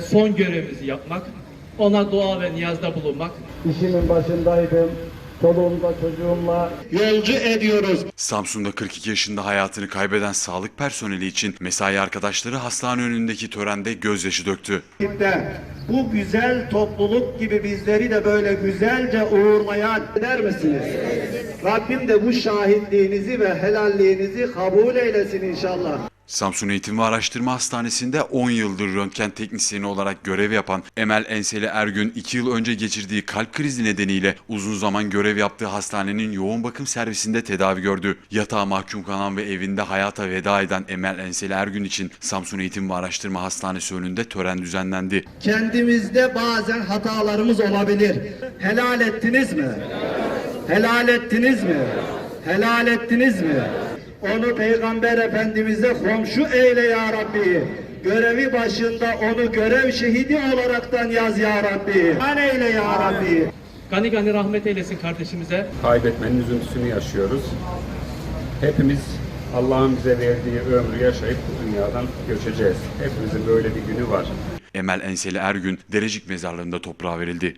son görevimizi yapmak, ona dua ve niyazda bulunmak, İşimin başındaydım. Çoluğumla çocuğumla yolcu ediyoruz. Samsun'da 42 yaşında hayatını kaybeden sağlık personeli için mesai arkadaşları hastane önündeki törende gözyaşı döktü. bu güzel topluluk gibi bizleri de böyle güzelce uğurlayan eder misiniz? Rabbim de bu şahitliğinizi ve helalliğinizi kabul eylesin inşallah. Samsun Eğitim ve Araştırma Hastanesi'nde 10 yıldır röntgen teknisyeni olarak görev yapan Emel Enseli Ergün 2 yıl önce geçirdiği kalp krizi nedeniyle uzun zaman görev yaptığı hastanenin yoğun bakım servisinde tedavi gördü. Yatağa mahkum kalan ve evinde hayata veda eden Emel Enseli Ergün için Samsun Eğitim ve Araştırma Hastanesi önünde tören düzenlendi. Kendimizde bazen hatalarımız olabilir. Helal ettiniz mi? Helal ettiniz mi? Helal ettiniz mi? Onu Peygamber Efendimiz'e komşu eyle ya Rabbi. Görevi başında onu görev şehidi olaraktan yaz ya Rabbi. An eyle ya Rabbi. gani gani rahmet eylesin kardeşimize. kaybetmenin üzüntüsünü yaşıyoruz. Hepimiz Allah'ın bize verdiği ömrü yaşayıp bu dünyadan göçeceğiz. Hepimizin böyle bir günü var. Emel Enseli Ergün Derecik Mezarlığı'nda toprağa verildi.